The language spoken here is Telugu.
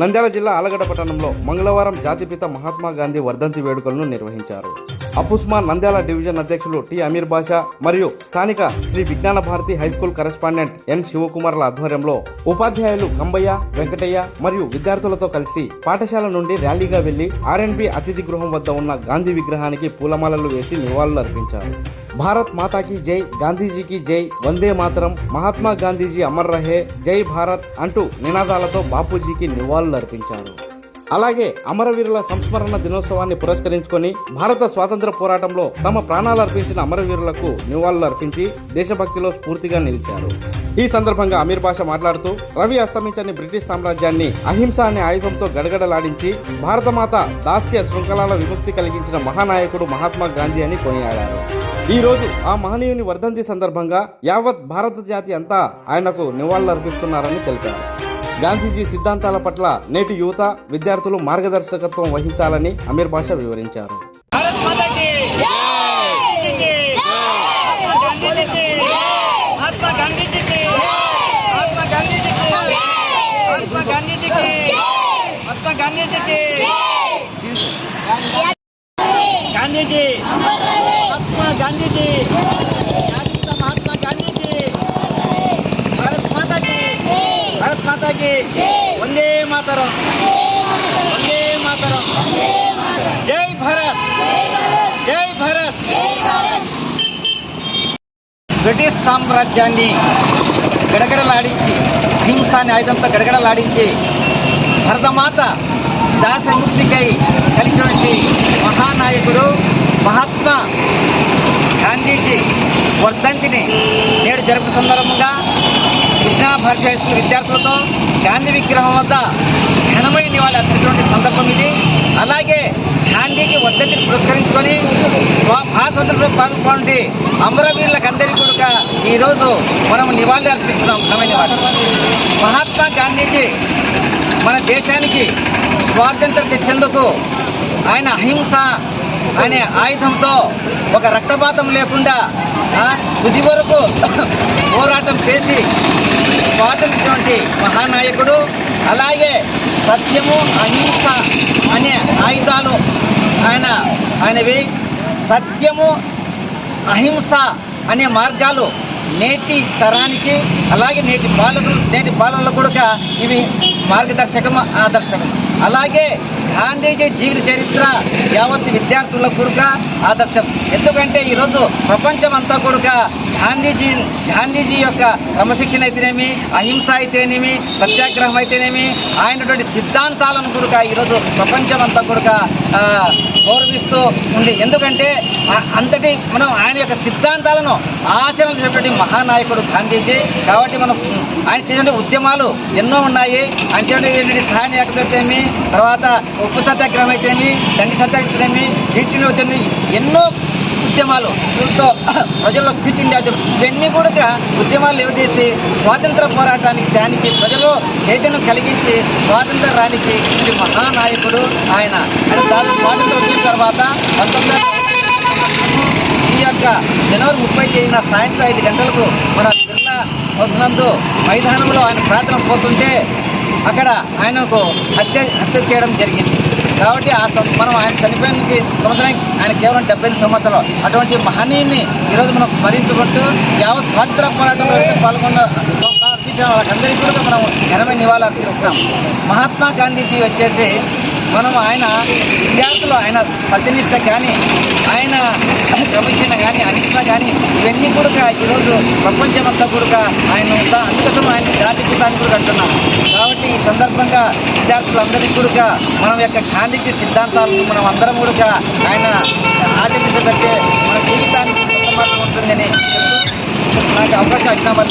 నంద్యాల జిల్లా ఆలగడ్డ పట్టణంలో మంగళవారం జాతిపిత మహాత్మా గాంధీ వర్ధంతి వేడుకలను నిర్వహించారు. అపుస్మాన్ నంద్యాల డివిజన్ అధ్యక్షులు టి అమీర్ బాషా మరియు స్థానిక Shri Vijnana Bharati high school correspondent N శివకుమార్ల ఆధ్వర్యంలో ఉపాధ్యాయులు కంబయ్య వెంకటయ్య మరియు విద్యార్థులతో కలిసి పాఠశాల నుండి ర్యాలీగా వెళ్ళి ఆర్ఎన్బి అతిథి గృహం వద్ద ఉన్న గాంధీ విగ్రహానికి పూలమాలలు వేసి నివాళులు అర్పించారు. భారత్ మాతాకి జై గాంధీజీకి జై వందే మాతరం మహాత్మా గాంధీజీ అమర్ రహే జై భారత్ అంటూ నినాదాలతో బాపూజీకి నివాళులు అర్పించారు. అలాగే అమరవీరుల సంస్మరణ దినోత్సవాన్ని పురస్కరించుకొని భారత స్వాతంత్ర పోరాటంలో తమ ప్రాణాలు అర్పించిన అమరవీరులకు నివాళులు అర్పించి దేశభక్తిలో స్ఫూర్తిగా నిలిచారు. ఈ సందర్భంగా అమీర్ భాష మాట్లాడుతూ రవి అస్తమించని బ్రిటిష్ సామ్రాజ్యాన్ని అహింస అనే ఆయుధంతో గడగడలాడించి భారతమాత దాస్య శృంఖలాల విముక్తి కలిగించిన మహానాయకుడు మహాత్మా గాంధీ అని కొనియాడారు. ఈ రోజు ఆ మహనీయుని వర్ధంతి సందర్భంగా యావత్ భారత జాతి అంతా ఆయనకు నివాళులర్పిస్తున్నారని తెలిపారు. గాంధీజీ సిద్ధాంతాల పట్ల నేటి యువత విద్యార్థులు మార్గదర్శకత్వం వహించాలని అమీర్ భాష వివరించారు. గాంధీజీ! మహాత్మా గాంధీజీ! బ్రిటిష్ సామ్రాజ్యాన్ని గడగడలాడించి హింసాన్ని ఆయుధంతో గడగడలాడించి భరతమాత దాసముక్తికై కలిసినటువంటి మహానాయకుడు మహాత్మా గాంధీజీ వర్ధంతిని నేడు జరుపు సందర్భంగా విజ్ఞాన భారతి హై స్కూల్ విద్యార్థులతో గాంధీ విగ్రహం వద్ద ఘనమైన నివాళి అర్పించినటువంటి సందర్భం ఇది. అలాగే గాంధీకి వర్ధంతిని పురస్కరించుకొని పాల్గొండి అమరవీరులకు అందరికీ కూడా ఈరోజు మనం నివాళి అర్పిస్తున్నాం ఘనమైన నివాళి మహాత్మా గాంధీజీ మన దేశానికి స్వాతంత్రం తెచ్చేందుకు ఆయన అహింస అనే ఆయుధంతో ఒక రక్తపాతం లేకుండా తుది వరకు పోరాటం చేసి స్వాతంత్రటువంటి మహానాయకుడు అలాగే సత్యము అహింస అనే ఆయుధాలు ఆయన ఆయనవి సత్యము అహింస అనే మార్గాలు నేటి తరానికి అలాగే నేటి బాలకులు నేటి బాలలకు కూడా ఇవి మార్గదర్శకం ఆదర్శకం అలాగే గాంధీజీ జీవిత చరిత్ర యావత్ విద్యార్థులకు కూడా ఆదర్శం. ఎందుకంటే ఈరోజు ప్రపంచం అంతా కూడా గాంధీజీ గాంధీజీ యొక్క క్రమశిక్షణ అయితేనేమి అహింస అయితేనేమి సత్యాగ్రహం అయితేనేమి ఆయనటువంటి సిద్ధాంతాలను కూడా ఈరోజు ప్రపంచం అంతా కూడా గౌరవిస్తూ ఉంది. ఎందుకంటే అంతటి మనం ఆయన యొక్క సిద్ధాంతాలను ఆచరణ చేసినటువంటి మహానాయకుడు గాంధీజీ. కాబట్టి మనం ఆయన చేసిన ఉద్యమాలు ఎన్నో ఉన్నాయి. ఆయన చేసిన సహాయ తర్వాత ఉప్పు సత్యాగ్రహం అయితేమి దండి సత్యాగ్రహం వీటిని అయితేమి ఎన్నో ఉద్యమాలు దీంతో ప్రజల్లో క్విట్ ఇండియా ఇవన్నీ కూడా ఉద్యమాలు లేవదీసి స్వాతంత్ర పోరాటానికి దానికి ప్రజలు చైతన్యం కలిగించి స్వాతంత్ర రానికి ఇది మహానాయకుడు ఆయన. ఆయన దాదాపు స్వాతంత్రం వచ్చిన తర్వాత పంతొమ్మిది ఈ యొక్క జనవరి ముప్పై తేదీన సాయంత్రం ఐదు గంటలకు మన బిర్లా వస్తున్నందు మైదానంలో ఆయన ప్రార్థన పోతుంటే అక్కడ ఆయనకు హత్య హత్య చేయడం జరిగింది. కాబట్టి ఆ మనం ఆయన చనిపోయినకి సంవత్సరానికి ఆయన కేవలం డెబ్బై సంవత్సరాలు. అటువంటి మహనీయుని ఈరోజు మనం స్మరించుకుంటూ యావత్ స్వాతంత్ర పోరాటంలో అయితే పాల్గొన్న వాళ్ళకందరికీ కూడా మనం ఘనమైన నివాళులు అర్పిస్తున్నాం. మహాత్మా గాంధీజీ వచ్చేసి మనం ఆయన విద్యార్థులు ఆయన సత్యనిష్ట కానీ ఆయన క్రమశిక్షణ కానీ అనిష్ట కానీ ఇవన్నీ కూడా ఈరోజు ప్రపంచమంతా కూడా ఆయన ఉందా? అందుకోసం ఆయన జాతిపితాన్ని కూడా అంటున్నాం. కాబట్టి ఈ సందర్భంగా విద్యార్థులందరికీ కూడా మనం యొక్క గాంధీజీ సిద్ధాంతాలను మనం అందరం కూడా ఆయన ఆచరించబట్టే మన జీవితానికి మార్గం ఉంటుందని నాకు అవకాశం అజ్ఞాపం